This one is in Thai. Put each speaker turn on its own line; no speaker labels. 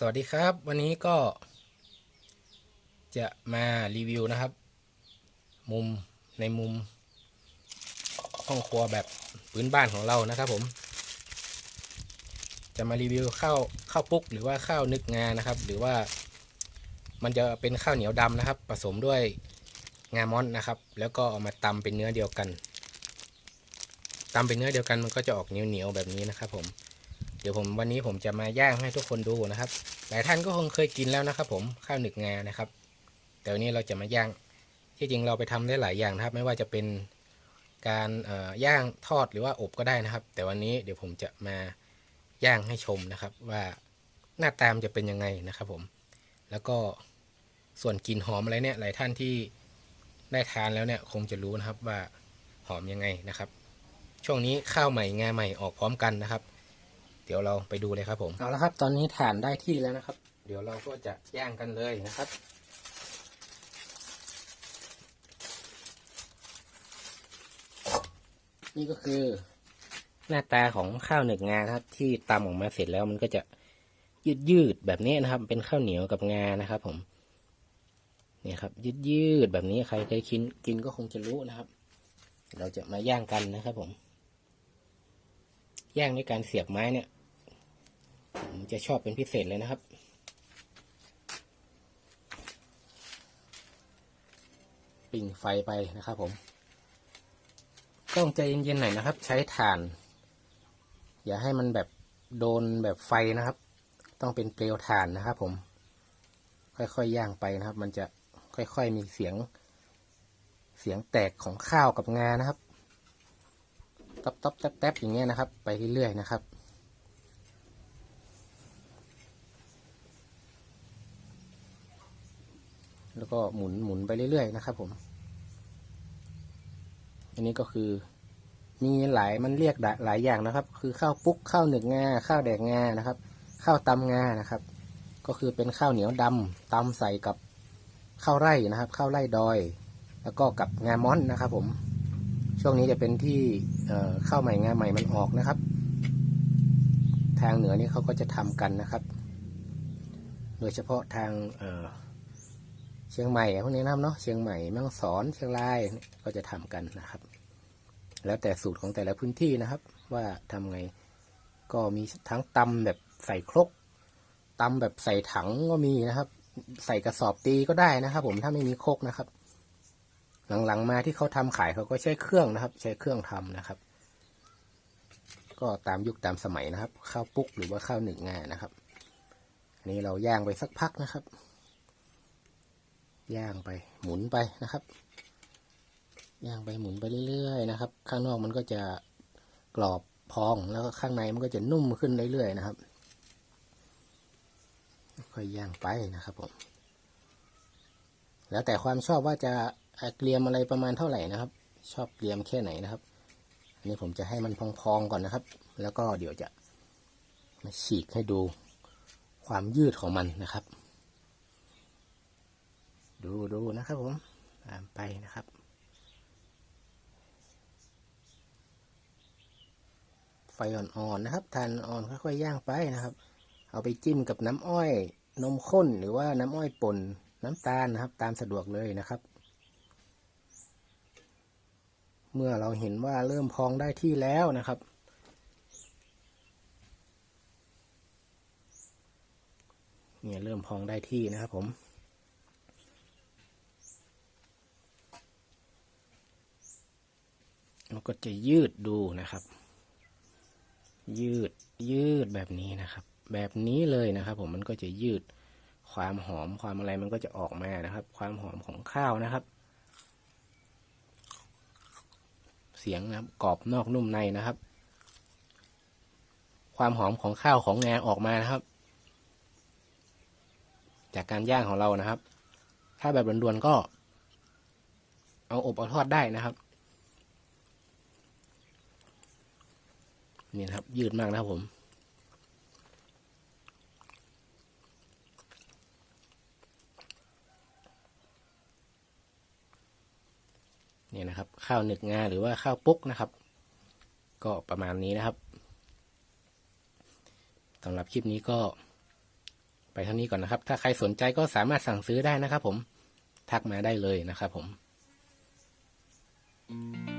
สวัสดีครับ วันนี้ก็ จะมารีวิวนะครับ มุมในมุม ห้องครัวแบบพื้นบ้านของเรานะครับ ผม จะมารีวิวข้าวข้าวปุ๊ก หรือว่าข้าวนึกงานะครับ หรือว่า มันจะเป็นข้าวเหนียวดำนะครับ ผสมด้วยงามอนนะครับ แล้วก็เอามาตำเป็นเนื้อเดียวกันตำเป็นเนื้อเดียวกันมันก็จะออกเหนียวๆแบบนี้นะครับ ผม ดี๋ยวผมวันนี้ผมจะมาย่างให้ทุกคนดูนะครับ หลายท่านก็คงเคยกินแล้วนะครับ ผมข้าวหนึกงานะครับ แต่วันนี้เราจะมาย่าง ที่จริงเราไปทำได้หลายอย่างนะครับ ไม่ว่าจะเป็นการย่างทอดหรือว่าอบก็ได้นะครับ แต่วันนี้เดี๋ยวผมจะมาย่างให้ชมนะครับ ว่าหน้าตามจะเป็นยังไงนะครับ ผม แล้วก็ส่วนกลิ่นหอมอะไรเนี่ยหลายท่านที่ได้ทานแล้วเนี่ยคงจะรู้นะครับว่าหอมยังไงนะครับ ช่วงนี้ข้าวใหม่งาใหม่ออกพร้อมกันนะครับ เดี๋ยวเราไปดูเลยครับผมเอาละครับ ตอนนี้ถ่านได้ที่แล้วนะครับ เดี๋ยวเราก็จะย่างกันเลยนะครับนี่ก็คือหน้าตาของข้าวหนึ่งงาครับ ที่ตำออกมาเสร็จแล้วมันก็จะยืดยืดแบบนี้นะครับ เป็นข้าวเหนียวกับงานะครับ ผมเนี่ยครับ ยืดยืดแบบนี้ใครเคยกินกินก็คงจะรู้นะครับ เราจะมาย่างกันนะครับ ผม ย่างด้วยการเสียบไม้เนี่ย ผมจะชอบเป็นพิเศษเลยนะครับ ปิ่งไฟไปนะครับผมต้องใจเย็นๆหน่อยนะครับ ใช้ถ่าน อย่าให้มันแบบโดนแบบไฟนะครับ ต้องเป็นเปลวถ่านนะครับ ผม ค่อยๆย่างไปนะครับ มันจะค่อยๆมีเสียง เสียงแตกของข้าวกับงานะครับต๊อบต๊อบแต๊บแต๊บอย่างเงี้ยนะครับ ไปเรื่อยๆนะครับ แล้วก็หมุนหมุนไปเรื่อยๆนะครับ ผม อันนี้ก็คือ มีหลายมันเรียกหลายอย่างนะครับ คือข้าวปุ๊กข้าวหนึกงาข้าวแดกงานะครับ ข้าวตำงานะครับ ก็คือเป็นข้าวเหนียวดำตำใส่กับข้าวไร่นะครับ ข้าวไร่ดอย แล้วก็กับงาม้อนนะครับ ผม ช่วงนี้จะเป็นที่ข้าวใหม่งาใหม่มันออกนะครับ ทางเหนือนี่เขาก็จะทำกันนะครับ โดยเฉพาะทางเออ เชียงใหม่พวกนี้นะครับเนาะเชียงใหม่แม่ฮ่องสอนเชียงรายก็จะทำกันนะครับ แล้วแต่สูตรของแต่ละพื้นที่นะครับ ว่าทำไงก็มีทั้งตำแบบใส่ครกตำแบบใส่ถังก็มีนะครับ ใส่กระสอบตีก็ได้นะครับ ผมถ้าไม่มีครกนะครับ หลังๆมาที่เขาทำขายเขาก็ใช้เครื่องนะครับ ใช้เครื่องทำนะครับ ก็ตามยุคตามสมัยนะครับ ข้าวปุ๊กหรือว่าข้าวหนึ่งงานะครับ อันนี้เราย่างไปสักพักนะครับ ย่างไปหมุนไปนะครับ ย่างไปหมุนไปเรื่อยๆนะครับ ข้างนอกมันก็จะกรอบพองแล้วก็ข้างในมันก็จะนุ่มขึ้นเรื่อยๆนะครับ ค่อยย่างไปนะครับผมแล้วแต่ความชอบว่าจะเกลียมอะไรประมาณเท่าไหร่นะครับ ชอบเกลียมแค่ไหนนะครับอันนี้ผมจะให้มันพองๆก่อนนะครับ แล้วก็เดี๋ยวจะมาฉีกให้ดูความยืดของมันนะครับ ดูดูนะครับผมตามไปนะครับ ไฟอ่อนๆนะครับทานอ่อนค่อยๆย่างไปนะครับ เอาไปจิ้มกับน้ำอ้อยนมข้นหรือว่าน้ำอ้อยป่นน้ำตาลนะครับ ตามสะดวกเลยนะครับ เมื่อเราเห็นว่าเริ่มพองได้ที่แล้วนะครับ เนี่ยเริ่มพองได้ที่นะครับผม มันก็จะยืดดูนะครับ ยืดยืดแบบนี้นะครับ แบบนี้เลยนะครับ ผมมันก็จะยืดความหอมความอะไรมันก็จะออกมานะครับ ความหอมของข้าวนะครับ เสียงนะครับกรอบนอกนุ่มในนะครับ ความหอมของข้าวของงาออกมานะครับ จากการย่างของเรานะครับ ถ้าแบบด่วนๆก็ เอาอบเอาทอดได้นะครับ นี่นะครับ ยืดมากนะครับผม นี่นะครับ ข้าวหนึกงาหรือว่าข้าวปุ๊กนะครับ ก็ประมาณนี้นะครับสำหรับคลิปนี้ก็ไปเท่านี้ก่อนนะครับ ถ้าใครสนใจก็สามารถสั่งซื้อได้นะครับผม ทักมาได้เลยนะครับผม
Thank